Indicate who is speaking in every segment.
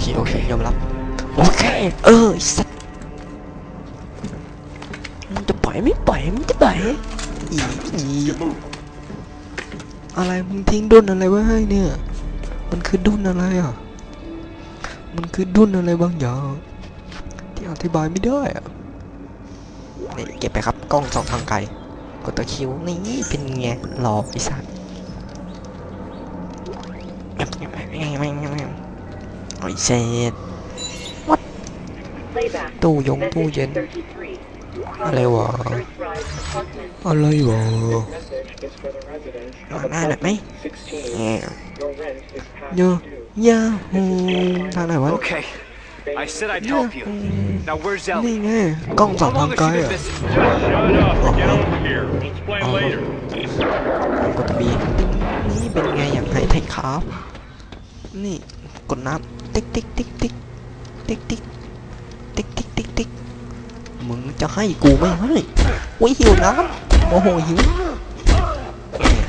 Speaker 1: เคโอเคยอมรับโอเค เออไอ้สัตว์มันจะปล่อยไม่ปล่อยมันจะปล่อยอีอีอะไรมึงทิ้งดุนอะไรไว้ให้เนี่ย มันคือดุนอะไรอะ มันคือดุนอะไรบางอย่าง ที่อธิบายไม่ได้อะนี่เก็บไปครับกล้องสองทางไกลกดตัวคิวนี่เป็นไงหลอกไอ้สัตว์ เชด
Speaker 2: วัด
Speaker 1: ตู้ยงตู้เย็น อะไรวะ อะไรวะนอ
Speaker 3: น
Speaker 1: ได้หรือไหมเยอะยาฮูทางไหนวะ
Speaker 4: I said I'd help you. Now where's Ellie?
Speaker 1: Con giọng thằng cái à? Ờ. Có tạm biệt.
Speaker 4: Ní
Speaker 1: bên ngay nhận
Speaker 4: thấy
Speaker 1: thành khó. Ní,
Speaker 4: còn nắp.
Speaker 1: อะ
Speaker 4: been missing?
Speaker 5: Shut up. Get over here. We'll explain
Speaker 1: Oh.
Speaker 5: later.
Speaker 1: กดบีนี่เป็นไงอย่างไรไทยครับนี่กดน้ำติ๊กติ๊กติ๊กติ๊กติ๊กติ๊กติ๊กติ๊กติ๊กติ๊กมึงจะให้กูไม่ให้อุ้ยหิวน้ำโมโหหิวเนี่ย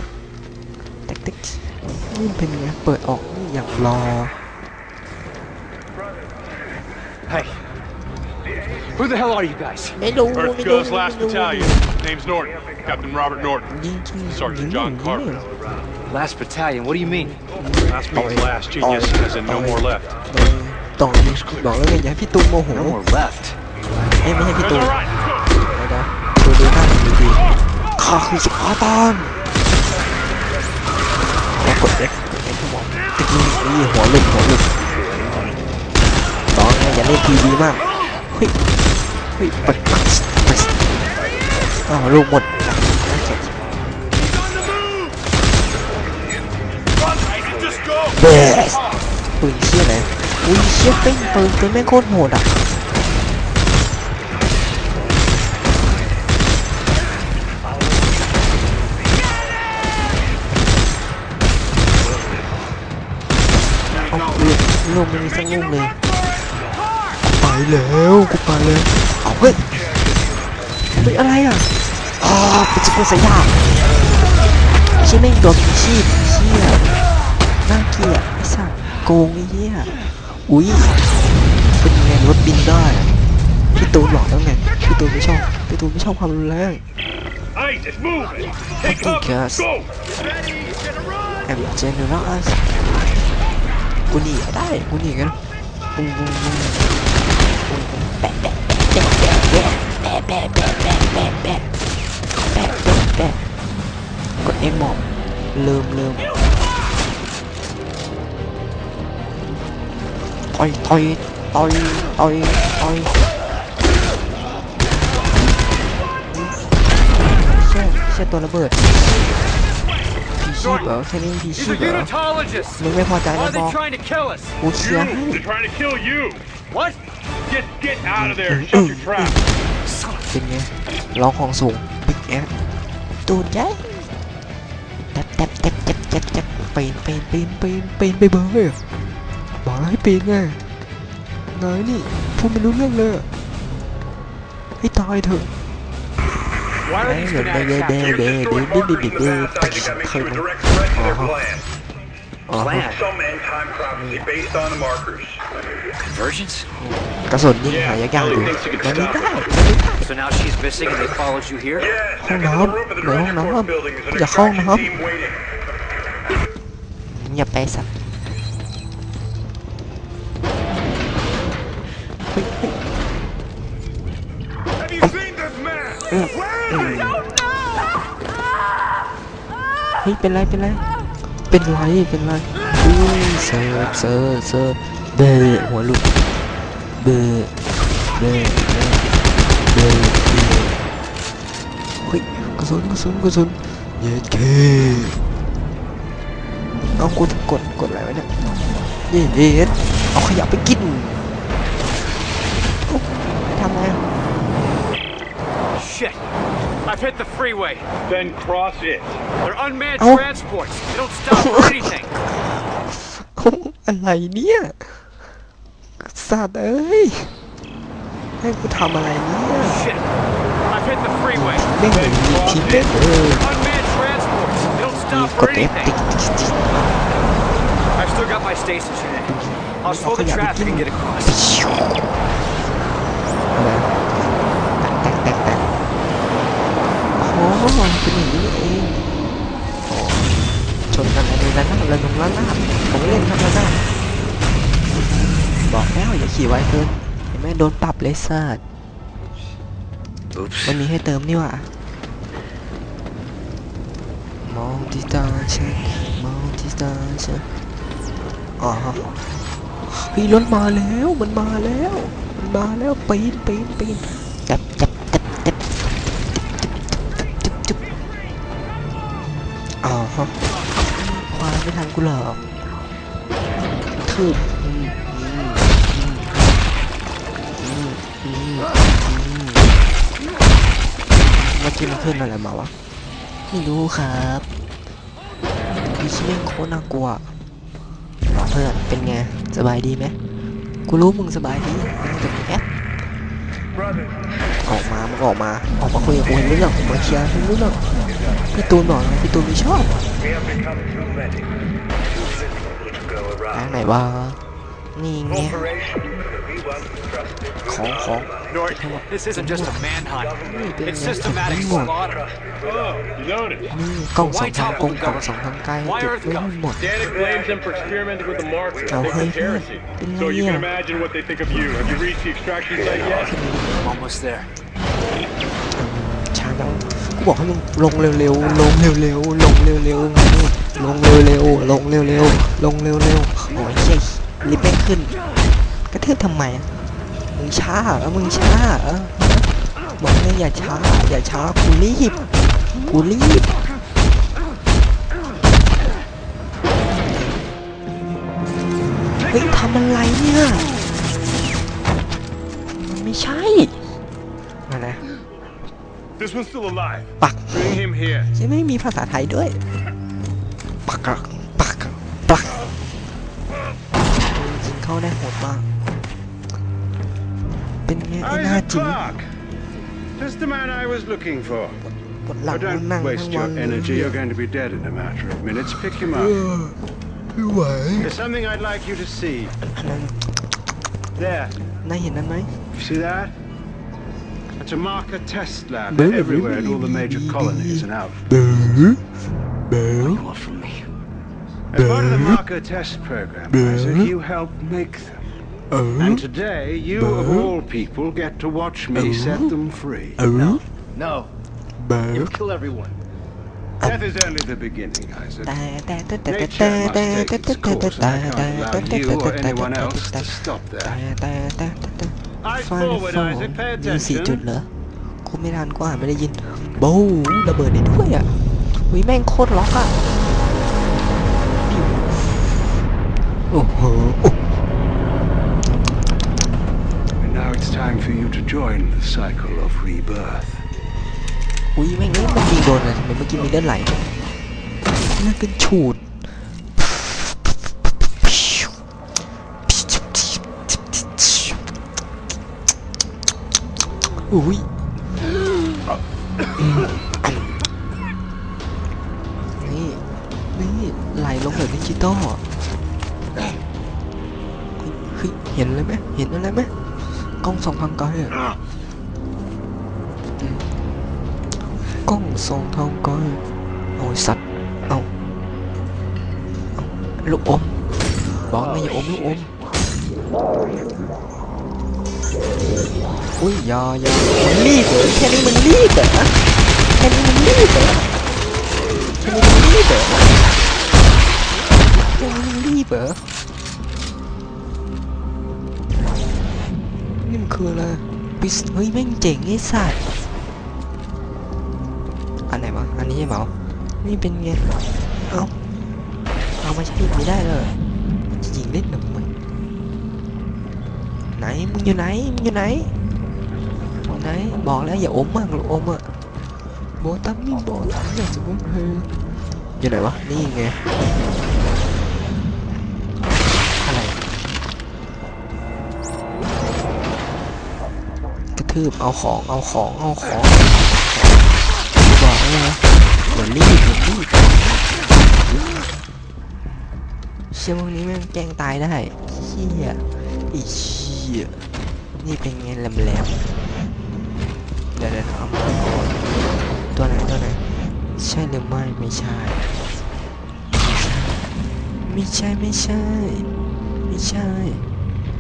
Speaker 1: ติ๊กติ๊กนี่เป็นไงเปิดออกนี่อย่างรอ
Speaker 4: Hey, who the hell are you guys?
Speaker 1: ไม่รู้
Speaker 5: Earth
Speaker 1: ไม่รู้
Speaker 5: Goes Last Battalion. Name's Norton. Captain Robert Norton.
Speaker 1: ยิงยิง
Speaker 5: Sergeant John Carver.
Speaker 4: Last battalion. What do you mean?
Speaker 5: Last means last. Genius as in no more left.
Speaker 1: ต่อยิงบอกแล้วไงอย่าให้พี่ตูนโมโห
Speaker 4: No more left.
Speaker 1: เอ้ยไม่ใช่พี่
Speaker 5: That's
Speaker 1: ตูน
Speaker 5: all right.
Speaker 1: เดี๋ยวนะดูดูหน้าดูดีๆข้าคือสปาร์ตันแล้วกด X กด X สมอง เล่นทีวีมากเฮ้ยเฮ้ยปัดปัดปัดอ้าวลูกหมดเบสปืนเชี่ยไหนอุ้ยเชี่ยเป้งปืนปืนแม่งโคตรโหดอะเอาลูกลูกไม่มีสักลูกเลยไปแล้วกูไปแล้วเอาเฮ้ยเฮ้ยอะไรอะอ๋อเป็นสกุลสยามใช่แม่งโดนผีชีพเชี่ย โกงไอ้เหี้ยอุ้ยเป็นไงรถบินได้พี่ตูนบอกแล้วไงพี่ตูนไม่ชอบพี่ตูนไม่ชอบความรุนแรง
Speaker 5: Hey, it's moving. Take
Speaker 1: Okay,
Speaker 5: cover.
Speaker 1: guys.
Speaker 5: Go.
Speaker 1: แอมเจเนอรัสกูหนีก็ได้กูหนีกันปุ้งปุ้งปุ้งปุ้งปุ้งแปะแปะแปะแปะแปะแปะแปะแปะแปะแปะแปะแปะแปะกดเอ็กหมอบลืมลืม ต่อยต่อยต่อยต่อยต่อยเชี่ยเชี่ยตัวระเบิดผีชีพเหรอแค่นี้ผีชี
Speaker 4: These
Speaker 1: พ
Speaker 4: are
Speaker 1: เหรอ
Speaker 4: unitologists.
Speaker 1: มึงไม่พอใจ
Speaker 4: Why
Speaker 1: นะ
Speaker 4: are
Speaker 1: บ
Speaker 4: they
Speaker 1: อก
Speaker 4: trying to kill us?
Speaker 1: กูเคลียร์ให้
Speaker 5: They're trying to kill you.
Speaker 4: What?
Speaker 5: Get get out of there. Shut your trap.
Speaker 1: เป็นไงร้องของสูงบิ๊กแอดตูดใหญ่แตบแตบแตบแตบแตบแตบปีนปีนปีนปีนปีนไปเบอร์ บอกแล้วให้ปีนไงน้อนี่พูดไม่รู้เรื่องเลยให้ตายเถอะไม่เหมือนไม่เด้เด้เด้เด้ดิดิดิเด้เคยมั้ยอ๋อ
Speaker 4: Plant.
Speaker 6: Some end time prophecy based on the markers.
Speaker 4: Convergence?
Speaker 1: กระสุนยิงหายากๆอยู่มันไม่ได้
Speaker 4: So now she's missing and they followed you here?
Speaker 6: ห้
Speaker 1: อ
Speaker 6: งน้ำไหนห้
Speaker 1: อ
Speaker 6: ง
Speaker 1: น้ำ
Speaker 6: อย่า
Speaker 1: เข้าห้
Speaker 6: องน้ำ
Speaker 1: อย่าไปสัก เฮ้ยเป็นไรเป็นไรเป็นไรเป็นไรอุ้ยเซิร์ฟเซิร์ฟเซิร์ฟเบอร์หัวลุดเบอร์เบอร์เบอร์เบอร์เฮ้ยกระสุนกระสุนกระสุนเย็ดเคเอากูกดกดอะไรไว้เนี่ยเย็ดเอาขยะไปกินทำไง
Speaker 4: I've hit the freeway.
Speaker 5: Then cross it.
Speaker 4: They're unmanned
Speaker 1: Oh.
Speaker 4: transports. They don't stop for anything.
Speaker 1: เอ้าอะไรเนี่ยสัตว์เอ้ยให้กูทำอะไรเนี่ย
Speaker 4: Shit. I've hit the freeway.
Speaker 1: ไม่เห็นมีทีเด็ดเลย
Speaker 4: Unmanned transports. They don't
Speaker 1: มี
Speaker 4: stop
Speaker 1: ก
Speaker 4: for
Speaker 1: ด F ติ๊
Speaker 4: anything.
Speaker 1: กติ๊กติ๊ก
Speaker 4: I've still got my stasis unit. I'll slow the traffic and get across.
Speaker 1: อะ โอ้เป็นอย่างนี้เองโอ้ชนกันอะไรนั่นระนงละนาดผมเล่นครับละนาดบอกแล้วอย่าขี่ไวเกินเห็นไหมโดนปรับเลยเซิร์
Speaker 4: Oops.
Speaker 1: มันมีให้เติมนี่หว่ะมองที่ตาฉันมองที่ตาฉันอ๋อเฮ้ยรถมาแล้วมันมาแล้ว มันมาแล้วปีนปีนปีน อ๋อควายไม่ทันกูหรอกทืบอืมอืมอืมเมื่อกี้มันขึ้นอะไรมาวะ ไม่รู้ครับมีชื่อเล่นโคตรน่ากลัวเพื่อนเป็นไง สบายดีไหมกูรู้มึงสบายดีมึงจะมีแอป ออกมามึงออกมา ออกมาคุยกับกูให้รู้เรื่องมาเคลียร์ให้รู้เรื่องพี่ตูนบอกไงพี่ตูนไม่ชอบ
Speaker 6: We have become too many, too little to go
Speaker 1: ทาง
Speaker 6: around.
Speaker 1: ไหนวะ นี่ไง
Speaker 6: Corporations that we once trusted
Speaker 1: ของของ
Speaker 4: Norton, this isn't just a manhunt.
Speaker 1: นี่เป็น
Speaker 4: It's
Speaker 1: ไง
Speaker 4: systematic
Speaker 1: หมด
Speaker 4: slaughter.
Speaker 5: Oh, you noticed.
Speaker 1: นี่กล้องสองทางกล้องกล้องสองทางไกลเก็บไว้หมด
Speaker 5: Danik blames them for experimenting with the markers.
Speaker 1: Oh,
Speaker 5: They
Speaker 1: hey,
Speaker 5: think heresy.
Speaker 1: hey.
Speaker 5: So you can
Speaker 1: Yeah.
Speaker 5: imagine what they think of you. Have you reached the extraction site yet?
Speaker 4: I'm almost there.
Speaker 1: ช้าแล้วกูบอกให้มึงลงเร็วๆลงเร็วๆ ลงเร็วๆไงลงเร็วๆลงเร็วๆลงเร็วๆโอ้ยเชี่ยรีบไม่ขึ้น กระทืบทำไมอะมึงช้าเหรอมึงช้าเหรอบอกเลยอย่าช้า อย่าช้ากูรีบกูรีบเฮ้ยทำอะไรเนี่ยมันไม่ใช่มานะ
Speaker 5: This one's still alive.
Speaker 1: ปัก
Speaker 5: Bring him here.
Speaker 1: ยังไม่มีภาษาไทยด้วย ปักอะปัก เข้าได้โหดมาก เป็นไงไอ้หน้า
Speaker 7: Isaac
Speaker 1: จริง
Speaker 7: Clark. Just the man I was looking for.
Speaker 1: ปวดหลัง
Speaker 7: But
Speaker 1: มันนั่ง
Speaker 7: don't
Speaker 1: ทั้ง
Speaker 7: waste
Speaker 1: วั
Speaker 7: your
Speaker 1: นเลย
Speaker 7: energy. You're going to be dead in a matter of minutes. Pick him
Speaker 1: เอ
Speaker 7: up.
Speaker 1: อไม่ไหว
Speaker 7: There's something I'd like you to see.
Speaker 1: อันนั้น
Speaker 7: There.
Speaker 1: นายเห็นนั้นไหม
Speaker 7: You see that? It's a marker test lab.
Speaker 1: Boo,
Speaker 7: They're everywhere in
Speaker 1: boo,
Speaker 7: all the major
Speaker 1: boo,
Speaker 7: colonies and out.
Speaker 1: เบ๋อเบ๋อ
Speaker 4: You want from me?
Speaker 7: As part of the marker test program, Uh-huh. Isaac,
Speaker 1: Boo.
Speaker 7: you helped make them.
Speaker 1: เออ
Speaker 7: And today, you of Boo. all people get to watch me set them free.
Speaker 1: เออ
Speaker 4: No.
Speaker 1: เบ๋อ
Speaker 4: You kill everyone.
Speaker 7: Death is only the beginning, Isaac.
Speaker 1: แต่แต่แต่แต่แต่
Speaker 7: Nature
Speaker 1: แต่
Speaker 7: must
Speaker 1: แต่
Speaker 7: take
Speaker 1: แต่
Speaker 7: its
Speaker 1: แต่แต่
Speaker 7: course,
Speaker 1: แต่
Speaker 7: and I
Speaker 1: แต่
Speaker 7: can't
Speaker 1: แต่
Speaker 7: allow
Speaker 1: แต่
Speaker 7: you or anyone else
Speaker 1: แต่
Speaker 7: to stop
Speaker 1: แต่
Speaker 7: that.
Speaker 1: แต่แต่แต่
Speaker 7: Eyes
Speaker 1: ฟาด
Speaker 7: forward,
Speaker 1: ฟอ
Speaker 7: Isaac. Pay
Speaker 1: มีสี่จุด
Speaker 7: attention.
Speaker 1: เหรอกูไม่ทันกูอ่านไม่ได้ยินบูระเบิดได้ด้วยอะวิแม่งโคตรล็อกอะ โอ้โห
Speaker 7: And now it's time for you to join the cycle of rebirth.
Speaker 1: อุ้ยแม่งเอ้ยมันยิงโดนเลยทำไมเมื่อกี้มีเลือดไหลนั่นเป็นฉูดอุ้ยนี่ นี่ไหลลงแบบดิจิตอล เฮ้ยเห็นเลยไหมเห็นอะไรไหมกล้องสองทางไกลอะอืมกล้องสองทางไกลเอาไอ้สัตว์เอาเอาลูกอมบอกไงอย่าอมลูกอมอุ้ยอยาอยามันรีบเหรอแค่นี้มันรีบเหรอแค่นี้มันรีบเหรอแค่นี้มันรีบเหรอแค่นี้มันรีบเหรอ คืออะไรปิสเฮ้ยแม่งเจ๋งไอ้สัตว์อันไหนวะอันนี้ใช่เปล่านี่เป็นไงเอ้าเอามาใช้ไม่ได้เลยจะยิงเล่นทำไมไหนมึงอยู่ไหนมึงอยู่ไหนไหนบอกแล้วอย่าอมมากลูกอมอะโบตัมมี่โบตัมอยากจะพูดเฮ้ยอยู่ไหนวะนี่ไง ทืบเอาของเอาของเอาของบอกแล้วนะอย่ารีบอย่ารีบชี่ยพวกนี้แม่งแกล้งตายได้เชี่ยอ้เชี่ยนี่เป็นไงแหลมๆเดี๋ยวเดี๋ยวเอามาก่อนตัวไหนตัวไหนใช่หรือไม่ไม่ใช่ ไม่ใช่ไม่ใช่ ไม่ใช่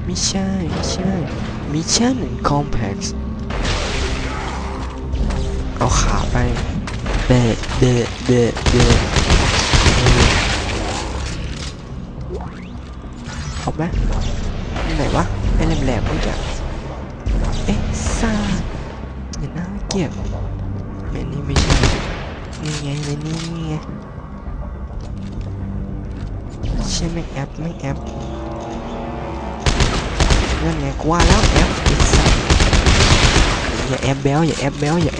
Speaker 1: ไม่ใช่ ไม่ใช่มิชชั่นคอมเพล็กซ์ เอาขาไปเบะเบะเบะเบะเออเอาไหมไหนวะไอ้แหลมๆนี่จ้ะเอ๊ะซ่าอย่าน่าเกลียดแม่นี่ไม่ใช่นี่ไงแม่นี่นี่ไงใช่ไหมแอปไม่แอปนั่นไงกว่าแล้วแอปไอ้สัสอ ย่าแอปแบลอย่าแอปแบลอย่าแ